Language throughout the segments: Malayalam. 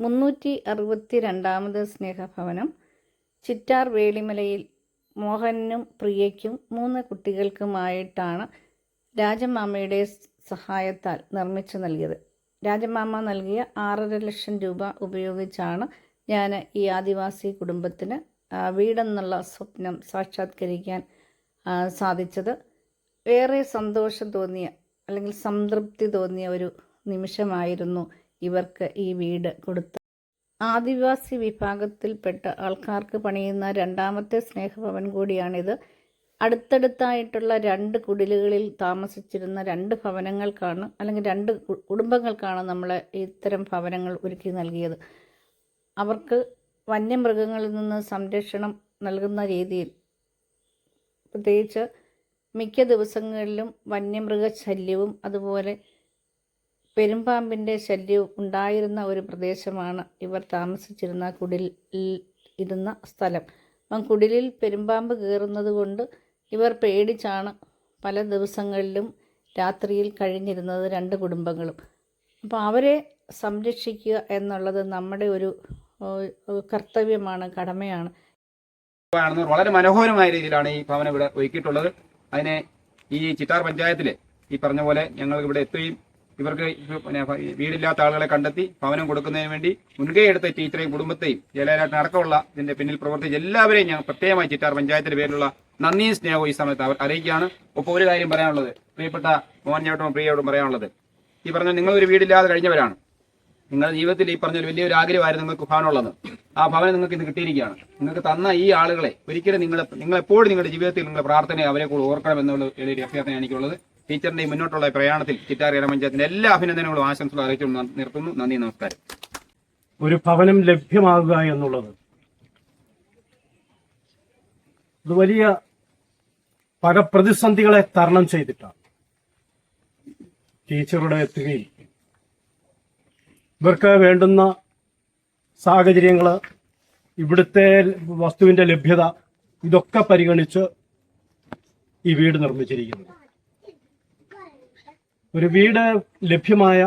മുന്നൂറ്റി അറുപത്തി രണ്ടാമത് സ്നേഹഭവനം. ചിറ്റാർ വേളിമലയിൽ മോഹനും പ്രിയയ്ക്കും മൂന്ന് കുട്ടികൾക്കുമായിട്ടാണ് രാജമാമയുടെ സഹായത്താൽ നിർമ്മിച്ചു നൽകിയത്. രാജമാമ നൽകിയ ആറര ലക്ഷം രൂപ ഉപയോഗിച്ചാണ് ഞാൻ ഈ ആദിവാസി കുടുംബത്തിന് വീടെന്നുള്ള സ്വപ്നം സാക്ഷാത്കരിക്കാൻ സാധിച്ചത്. ഏറെ സന്തോഷം തോന്നിയ അല്ലെങ്കിൽ സംതൃപ്തി തോന്നിയ ഒരു നിമിഷമായിരുന്നു ഇവർക്ക് ഈ വീട് കൊടുത്തു. ആദിവാസി വിഭാഗത്തിൽപ്പെട്ട ആൾക്കാർക്ക് പണിയുന്ന രണ്ടാമത്തെ സ്നേഹഭവൻ കൂടിയാണിത്. അടുത്തടുത്തായിട്ടുള്ള രണ്ട് കുടിലുകളിൽ താമസിച്ചിരുന്ന രണ്ട് ഭവനങ്ങൾക്കാണ് അല്ലെങ്കിൽ രണ്ട് കുടുംബങ്ങൾക്കാണ് നമ്മൾ ഇത്തരം ഭവനങ്ങൾ ഒരുക്കി നൽകിയത്. അവർക്ക് വന്യമൃഗങ്ങളിൽ നിന്ന് സംരക്ഷണം നൽകുന്ന രീതിയിൽ പ്രത്യേകിച്ച് മിക്ക ദിവസങ്ങളിലും വന്യമൃഗ ശല്യവും അതുപോലെ പെരുമ്പാമ്പിന്റെ ശല്യവും ഉണ്ടായിരുന്ന ഒരു പ്രദേശമാണ് ഇവർ താമസിച്ചിരുന്ന കുടിലിൽ ഇരുന്ന സ്ഥലം. അപ്പം കുടിലിൽ പെരുമ്പാമ്പ് കയറുന്നത് കൊണ്ട് ഇവർ പേടിച്ചാണ് പല ദിവസങ്ങളിലും രാത്രിയിൽ കഴിഞ്ഞിരുന്നത് രണ്ട് കുടുംബങ്ങളും. അപ്പോൾ അവരെ സംരക്ഷിക്കുക എന്നുള്ളത് നമ്മുടെ ഒരു കർത്തവ്യമാണ് കടമയാണ്. വളരെ മനോഹരമായ രീതിയിലാണ് ഈ ഭവനം ഇവിടെ ഒരുക്കിയിട്ടുള്ളത്. അതിനെ ഈ ചിറ്റാർ പഞ്ചായത്തിലെ ഈ പറഞ്ഞ പോലെ ഞങ്ങൾ ഇവിടെ എത്തുകയും ഇവർക്ക് വീടില്ലാത്ത ആളുകളെ കണ്ടെത്തി ഭവനം കൊടുക്കുന്നതിന് വേണ്ടി മുൻകൈ എടുത്ത ടീച്ചറെയും കുടുംബത്തെയും ജയലരാട്ടിന് അടക്കമുള്ള ഇതിന്റെ പിന്നിൽ പ്രവർത്തിച്ച എല്ലാവരെയും ഞാൻ പ്രത്യേകമായി ചിറ്റാർ പഞ്ചായത്തിന്റെ പേരിലുള്ള നന്ദിയും സ്നേഹവും ഈ സമയത്ത് അവർ അറിയിക്കുകയാണ്. ഒപ്പം ഒരു കാര്യം പറയാനുള്ളത്. പ്രിയപ്പെട്ട മോഹൻചേട്ടനും പ്രിയയോടും പറയാനുള്ളത്. ഈ പറഞ്ഞ നിങ്ങൾ ഒരു വീടില്ലാതെ കഴിഞ്ഞവരാണ്. നിങ്ങളുടെ ജീവിതത്തിൽ ഈ പറഞ്ഞ ഒരു വലിയൊരു ആഗ്രഹമായിരുന്നു നിങ്ങൾക്ക് ഭവനമുള്ളത് ആ ഭവനം നിങ്ങൾക്ക് ഇന്ന് കിട്ടിയിരിക്കുകയാണ്. നിങ്ങൾക്ക് തന്ന ഈ ആളുകളെ ഒരിക്കലും നിങ്ങൾ എപ്പോഴും നിങ്ങളുടെ ജീവിതത്തിൽ നിങ്ങളുടെ പ്രാർത്ഥനയെ അവരെ കൂടെ ഓർക്കണം എന്നുള്ള ഒരു അഭ്യർത്ഥന എനിക്കുള്ളത്. ടീച്ചറിന്റെ മുന്നോട്ടുള്ള പ്രയാണത്തിൽ ചിറ്റാറി ഗ്രാമപഞ്ചായത്തിന്റെ എല്ലാ അഭിനന്ദനങ്ങളും ആശംസകളും അറിയിച്ചുകൊണ്ട് നിർത്തുന്നു. നന്ദി നമസ്കാരം. ഒരു ഭവനം ലഭ്യമാകുക എന്നുള്ളത് അത് വലിയ പല പ്രതിസന്ധികളെ തരണം ചെയ്തിട്ടാണ്. ടീച്ചറുടെ എത്തുകയും ഇവർക്ക് വേണ്ടുന്ന സാഹചര്യങ്ങൾ ഇവിടുത്തെ വസ്തുവിന്റെ ലഭ്യത ഇതൊക്കെ പരിഗണിച്ച് ഈ വീട് നിർമ്മിച്ചിരിക്കുന്നത്. ഒരു വീട് ലഭ്യമായ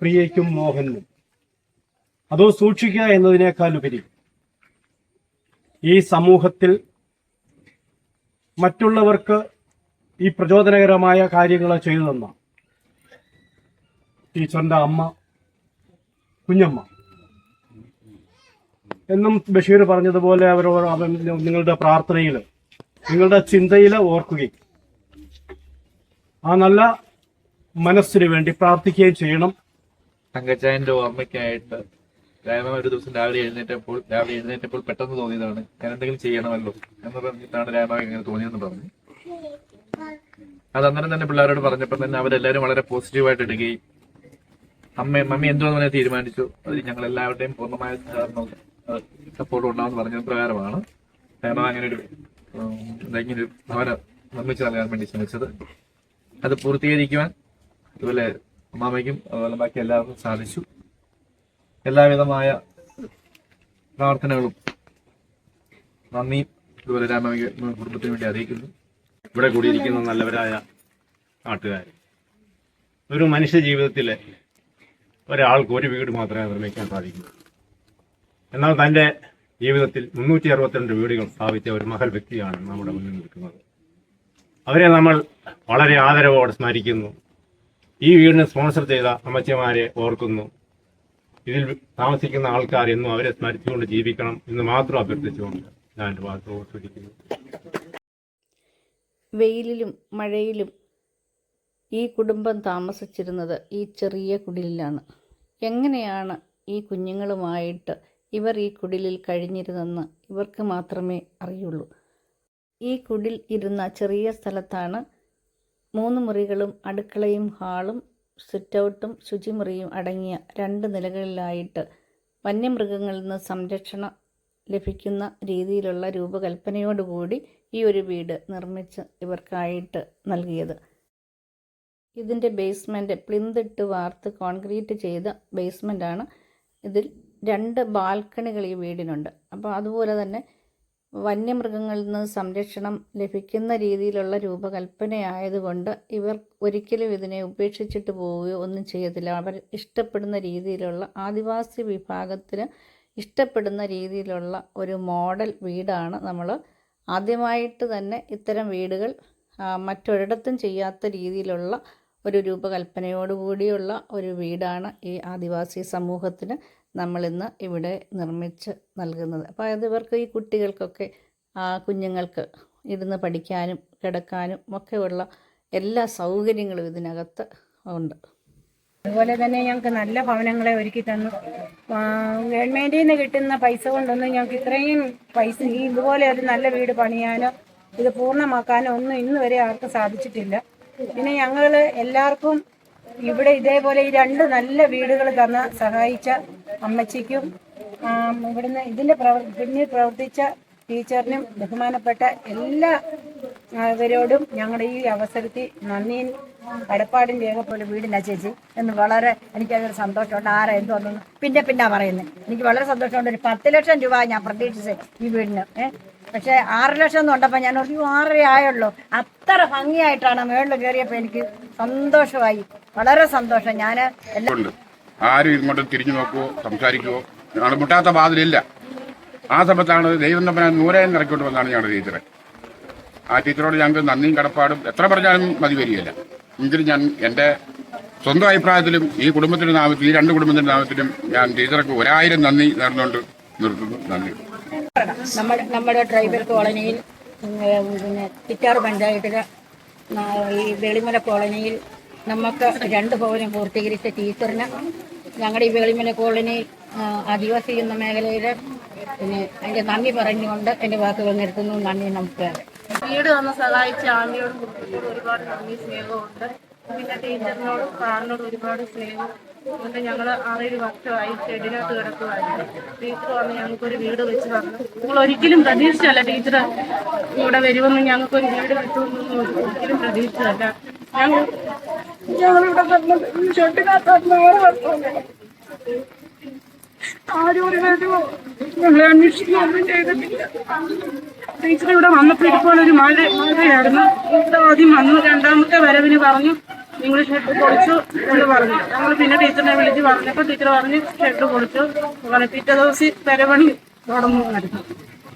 പ്രിയയ്ക്കും മോഹനും. അതോ സൂക്ഷിക്കുക എന്നതിനേക്കാൾ ഉപരി ഈ സമൂഹത്തിൽ മറ്റുള്ളവർക്ക് ഈ പ്രചോദനകരമായ കാര്യങ്ങൾ ചെയ്തു തന്ന ടീച്ചറിന്റെ അമ്മ കുഞ്ഞമ്മ. എന്നും ബഷീർ പറഞ്ഞതുപോലെ അവരോട് നിങ്ങളുടെ പ്രാർത്ഥനയിൽ നിങ്ങളുടെ ചിന്തയിൽ ഓർക്കുകയും. ആ നല്ല മനസ്സിന് വേണ്ടി പ്രാർത്ഥിക്കുകയും ചെയ്യണം. തങ്കച്ചായന്റെ ഓർമ്മയ്ക്കായിട്ട് രാമൻ ഒരു ദിവസം രാവിലെ എഴുന്നേറ്റപ്പോൾ രാവിലെ എഴുന്നേറ്റപ്പോൾ പെട്ടെന്ന് തോന്നിയതാണ് ഞാൻ എന്തെങ്കിലും ചെയ്യണമല്ലോ? എന്ന് പറഞ്ഞിട്ടാണ് രാമ ഇങ്ങനെ തോന്നിയെന്ന് പറഞ്ഞു. അത് അന്നേരം തന്നെ പിള്ളേരോട് പറഞ്ഞപ്പോൾ തന്നെ അവരെല്ലാവരും വളരെ പോസിറ്റീവായിട്ട് എടുക്കുകയും അമ്മ മമ്മി എന്തുവെന്ന് പറഞ്ഞാൽ തീരുമാനിച്ചു. അത് ഞങ്ങൾ എല്ലാവരുടെയും പൂർണമായ സപ്പോർട്ട് ഉണ്ടാവും പറഞ്ഞ പ്രകാരമാണ്. രാമ അങ്ങനെ ഒരു ഇങ്ങനെ ഒരു ഭവനം നിർമ്മിച്ചു നൽകാൻ വേണ്ടി ശ്രമിച്ചത്. അത് പൂർത്തീകരിക്കുവാൻ അതുപോലെ അമ്മാമയ്ക്കും അതുപോലെ ബാക്കി എല്ലാവർക്കും സാധിച്ചു. എല്ലാവിധമായ പ്രാർത്ഥനകളും നന്ദിയും അതുപോലെ രാമയ്ക്ക് കുടുംബത്തിന് വേണ്ടി അറിയിക്കുന്നു. ഇവിടെ കൂടിയിരിക്കുന്ന നല്ലവരായ നാട്ടുകാർ. ഒരു മനുഷ്യ ജീവിതത്തിൽ ഒരാൾക്ക് ഒരു വീട് മാത്രമേ നിർമ്മിക്കാൻ സാധിക്കൂ. എന്നാൽ തന്റെ ജീവിതത്തിൽ മുന്നൂറ്റി അറുപത്തിരണ്ട് വീടുകൾ സ്ഥാപിച്ച ഒരു മഹൽ വ്യക്തിയാണ് നമ്മുടെ മുന്നിൽ നിൽക്കുന്നത്. അവരെ നമ്മൾ വളരെ ആദരവോടെ സ്മരിക്കുന്നു. ഈ വീടിന് സ്പോൺസർ ചെയ്ത അമ്മച്ചിമാരെ ഓർക്കുന്നു. ഇതിൽ താമസിക്കുന്ന ആൾക്കാർ എന്നും അവരെ സ്മരിച്ചുകൊണ്ട് ജീവിക്കണം എന്ന് മാത്രം അഭ്യർത്ഥിച്ചുകൊണ്ട് ഞാൻ എന്റെ വാക്ക് ഓർത്തിരിക്കുന്നു. വെയിലിലും മഴയിലും ഈ കുടുംബം താമസിച്ചിരുന്നത് ഈ ചെറിയ കുടിലിലാണ്. എങ്ങനെയാണ് ഈ കുഞ്ഞുങ്ങളുമായിട്ട് ഇവർ ഈ കുടിലിൽ കഴിഞ്ഞിരുന്നെന്ന് ഇവർക്ക് മാത്രമേ അറിയുള്ളൂ. ഈ കുടിൽ ഇരുന്ന ചെറിയ സ്ഥലത്താണ് മൂന്ന് മുറികളും അടുക്കളയും ഹാളും സിറ്റൗട്ടും ശുചിമുറിയും അടങ്ങിയ രണ്ട് നിലകളിലായിട്ട് വന്യമൃഗങ്ങളിൽ നിന്ന് സംരക്ഷണം ലഭിക്കുന്ന രീതിയിലുള്ള രൂപകൽപ്പനയോടുകൂടി ഈ ഒരു വീട് നിർമ്മിച്ച് ഇവർക്കായിട്ട് നൽകിയത്. ഇതിന്റെ ബേസ്മെന്റ് പ്ലിന്തിട്ട് വാർത്ത് കോൺക്രീറ്റ് ചെയ്ത ബേസ്മെന്റാണ് ഇതിൽ രണ്ട് ബാൽക്കണികൾ ഈ വീടിനുണ്ട്. അപ്പോൾ അതുപോലെ തന്നെ വന്യമൃഗങ്ങളിൽ നിന്ന് സംരക്ഷണം ലഭിക്കുന്ന രീതിയിലുള്ള രൂപകൽപ്പനയായതുകൊണ്ട് ഇവർ ഒരിക്കലും ഇതിനെ ഉപേക്ഷിച്ചിട്ട് പോവുകയോ ഒന്നും ചെയ്യത്തില്ല. അവർ ഇഷ്ടപ്പെടുന്ന രീതിയിലുള്ള ആദിവാസി വിഭാഗത്തിന് ഇഷ്ടപ്പെടുന്ന രീതിയിലുള്ള ഒരു മോഡൽ വീടാണ് നമ്മൾ ആദ്യമായിട്ട് തന്നെ ഇത്തരം വീടുകൾ മറ്റൊരിടത്തും ചെയ്യാത്ത രീതിയിലുള്ള ഒരു രൂപകൽപ്പനയോടുകൂടിയുള്ള ഒരു വീടാണ് ഈ ആദിവാസി സമൂഹത്തിന് നമ്മളിന്ന് ഇവിടെ നിർമ്മിച്ച് നൽകുന്നത്. അപ്പോൾ അത് ഇവർക്ക് ഈ കുട്ടികൾക്കൊക്കെ ആ, കുഞ്ഞുങ്ങൾക്ക് ഇരുന്ന് പഠിക്കാനും കിടക്കാനും ഒക്കെയുള്ള എല്ലാ സൗകര്യങ്ങളും ഇതിനകത്ത് ഉണ്ട്. അതുപോലെ തന്നെ ഞങ്ങൾക്ക് നല്ല ഭവനങ്ങളെ ഒരുക്കി തന്നു. ഗവൺമെന്റിൽ നിന്ന് കിട്ടുന്ന പൈസ കൊണ്ടൊന്നും ഞങ്ങൾക്ക് ഇത്രയും പൈസ ഈ ഇതുപോലെ ഒരു നല്ല വീട് പണിയാനോ ഇത് പൂർണമാക്കാനോ ഒന്നും ഇന്ന് വരെ ആർക്കും സാധിച്ചിട്ടില്ല. പിന്നെ ഞങ്ങൾ എല്ലാവർക്കും ഇവിടെ ഇതേപോലെ ഈ രണ്ട് നല്ല വീടുകൾ തന്ന സഹായിച്ച അമ്മച്ചിക്കും ഇവിടുന്ന് ഇതിന്റെ പ്രവർ പിന്നിൽ പ്രവർത്തിച്ച ടീച്ചറിനും ബഹുമാനപ്പെട്ട എല്ലാ അവരോടും ഞങ്ങളുടെ ഈ അവസരത്തിൽ നന്ദിയും കടപ്പാടും രേഖപ്പോലെ വീടില്ല ചേച്ചി. എന്ന് വളരെ എനിക്കതൊരു സന്തോഷമുണ്ട്. ആരാ എന്തോന്നു പിന്നെ പിന്നെ പറയുന്നത് എനിക്ക് വളരെ സന്തോഷമുണ്ട്. ഒരു പത്ത് ലക്ഷം രൂപ ഞാൻ പ്രതീക്ഷിച്ചത് ഈ വീടിന് പക്ഷേ ആറ് ലക്ഷം എന്ന് ഉണ്ടപ്പോൾ ഞാൻ ഒരു ആറര ആയുള്ളൂ. അത്ര ഭംഗിയായിട്ടാണ് മേളിൽ കയറിയപ്പോൾ എനിക്ക് സന്തോഷമായി. വളരെ സന്തോഷം. ഞാൻ എല്ലാ ആരും ഇങ്ങോട്ട് തിരിഞ്ഞു നോക്കുവോ സംസാരിക്കുവോ? ഞങ്ങൾ മുട്ടാത്ത വാതിലില്ല. ആ സമയത്താണ് ദൈവം തമ്മിൽ നൂരായം ഇറക്കിക്കൊണ്ട് വന്നാണ് ഞങ്ങളുടെ ടീച്ചറെ. ആ ടീച്ചറോട് ഞങ്ങൾക്ക് നന്ദിയും കടപ്പാടും. എത്ര പറഞ്ഞാലും മതി വരികയില്ല. എങ്കിലും ഞാൻ എന്റെ സ്വന്തം അഭിപ്രായത്തിലും ഈ കുടുംബത്തിന്റെ നാമത്തിൽ ഈ രണ്ട് കുടുംബത്തിന്റെ നാമത്തിലും ഞാൻ ടീച്ചർക്ക് ഒരായിരം നന്ദി നേർന്നുകൊണ്ട് നിർത്തുന്നു. നന്ദി. നമ്മുടെ നമ്മുടെ ട്രൈബൽ കോളനിയിൽ പിന്നെ ചിറ്റാർ പഞ്ചായത്തിലെ ഈ വെളിമല കോളനിയിൽ നമുക്ക് രണ്ട് ഭവനം പൂർത്തീകരിച്ച ടീച്ചറിന് ഞങ്ങളുടെ ഈ വെളിമല കോളനി ആദിവാസി എന്ന മേഖലയിൽ പിന്നെ അതിന്റെ നന്ദി പറഞ്ഞുകൊണ്ട് എന്റെ വാക്കുകൾ നിർത്തുന്നു. നന്ദി നമസ്കാരം. വീട് വന്ന് സഹായിച്ച ആമിയോടും കുട്ടിയോടും ഒരുപാട് നന്ദി സ്നേഹമുണ്ട്. പിന്നെ ടീച്ചറിനോടും സാറിനോടും ഒരുപാട് സ്നേഹം. അതുകൊണ്ട് ഞങ്ങൾ ആറേഴ് വർഷമായി ഷെഡിനകത്ത് കിടക്കുമായിരുന്നു ടീച്ചർ വന്ന് ഞങ്ങൾക്കൊരു വീട് വെച്ച് തന്നു. നിങ്ങൾ ഒരിക്കലും പ്രതീക്ഷിച്ചല്ല ടീച്ചർ ഇവിടെ വരുമെന്ന് ഞങ്ങൾക്കൊരു വീട് വെച്ചു ഒരിക്കലും പ്രതീക്ഷിച്ചല്ല ഞങ്ങൾ ഞങ്ങളിവിടെ വന്നത് ആരും ഒരു കാര്യമോ ഞങ്ങളെ അന്വേഷിക്കുകയൊന്നും ചെയ്തിട്ടില്ല. ടീച്ചർ ഇവിടെ വന്നപ്പോൾ ഇപ്പോൾ ഒരു മഴ മഴയായിരുന്നു. ഇവിടെ ആദ്യം വന്നു രണ്ടാമത്തെ വരവിന് പറഞ്ഞു നിങ്ങൾ ഷെഡ് പൊളിച്ചു എന്ന് പറഞ്ഞു. ഞങ്ങൾ പിന്നെ ടീച്ചറിനെ വിളിച്ച് പറഞ്ഞപ്പോൾ ടീച്ചർ പറഞ്ഞു ഷെഡ് പൊളിച്ചു. അങ്ങനെ പിറ്റേ ദിവസം തരവണി തുടങ്ങുമായിരുന്നു.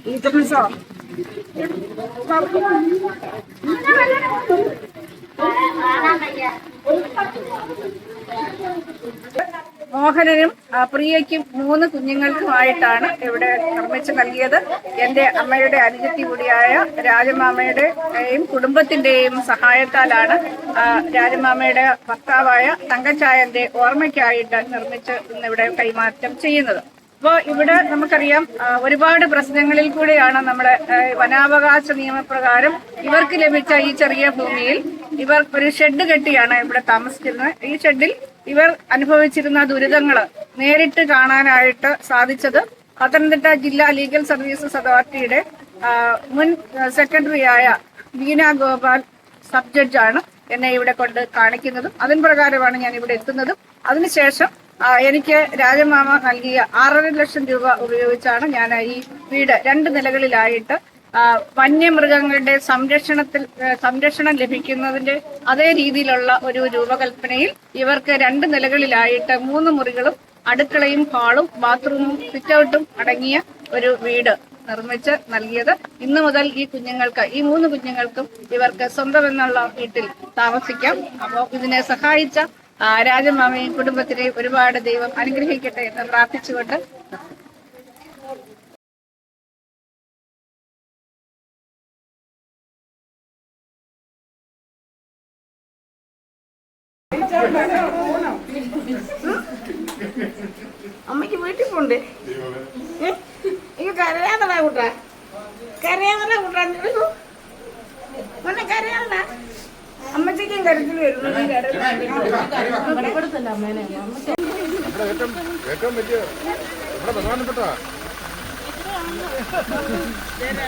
ടീച്ചറിന് സാ മോഹനനും പ്രിയയ്ക്കും മൂന്ന് കുഞ്ഞുങ്ങൾക്കുമായിട്ടാണ് ഇവിടെ നിർമ്മിച്ചു നൽകിയത്. എന്റെ അമ്മയുടെ അനുജത്തി കൂടിയായ രാജമാമയുടെയും കുടുംബത്തിന്റെയും സഹായത്താലാണ് രാജമാമയുടെ ഭർത്താവായ തങ്കച്ചായന്റെ ഓർമ്മയ്ക്കായിട്ട് നിർമ്മിച്ച് ഇന്നിവിടെ കൈമാറ്റം ചെയ്യുന്നത്. അപ്പോൾ ഇവിടെ നമുക്കറിയാം ഒരുപാട് പ്രശ്നങ്ങളിൽ കൂടെയാണ് നമ്മുടെ വനാവകാശ നിയമപ്രകാരം ഇവർക്ക് ലഭിച്ച ഈ ചെറിയ ഭൂമിയിൽ ഇവർ ഒരു ഷെഡ് കെട്ടിയാണ് ഇവിടെ താമസിക്കുന്നത്. ഈ ഷെഡിൽ ഇവർ അനുഭവിച്ചിരുന്ന ദുരിതങ്ങൾ നേരിട്ട് കാണാനായിട്ട് സാധിച്ചത് പത്തനംതിട്ട ജില്ലാ ലീഗൽ സർവീസസ് അതോറിറ്റിയുടെ മുൻ സെക്രട്ടറിയായ വീന ഗോപാൽ സബ് ജഡ്ജാണ് എന്നെ ഇവിടെ കൊണ്ട് കാണിക്കുന്നതും അതിന് പ്രകാരമാണ് ഞാൻ ഇവിടെ എത്തുന്നതും. അതിനുശേഷം എനിക്ക് രാജമാമ നൽകിയ ആറര ലക്ഷം രൂപ ഉപയോഗിച്ചാണ് ഞാൻ ഈ വീട് രണ്ട് നിലകളിലായിട്ട് വന്യമൃഗങ്ങളുടെ സംരക്ഷണത്തിൽ സംരക്ഷണം ലഭിക്കുന്നതിന്റെ അതേ രീതിയിലുള്ള ഒരു രൂപകൽപ്പനയിൽ ഇവർക്ക് രണ്ട് നിലകളിലായിട്ട് മൂന്ന് മുറികളും അടുക്കളയും ഹാളും ബാത്റൂമും സിറ്റൗട്ടും അടങ്ങിയ ഒരു വീട് നിർമ്മിച്ച് നൽകിയത്. ഇന്നു മുതൽ ഈ കുഞ്ഞുങ്ങൾക്ക് ഈ മൂന്ന് കുഞ്ഞുങ്ങൾക്കും ഇവർക്ക് സ്വന്തം എന്നുള്ള വീട്ടിൽ താമസിക്കാം. അപ്പോൾ ഇതിനെ സഹായിച്ച രാജമാമയും കുടുംബത്തിനെയും ഒരുപാട് ദൈവം അനുഗ്രഹിക്കട്ടെ എന്ന് പ്രാർത്ഥിച്ചുകൊണ്ട് അമ്മയ്ക്ക് വീട്ടിൽ പോണ്ടേ ഇത് കരയാതെ കൂട്ടാ. കരയാതടാ കൂട്ടാ. പിന്നെ കരയാതെ അമ്മച്ചേക്കും കരച്ചിൽ വരുന്നു. ഏറ്റവും വലിയ പ്രധാനപ്പെട്ട പിന്നെ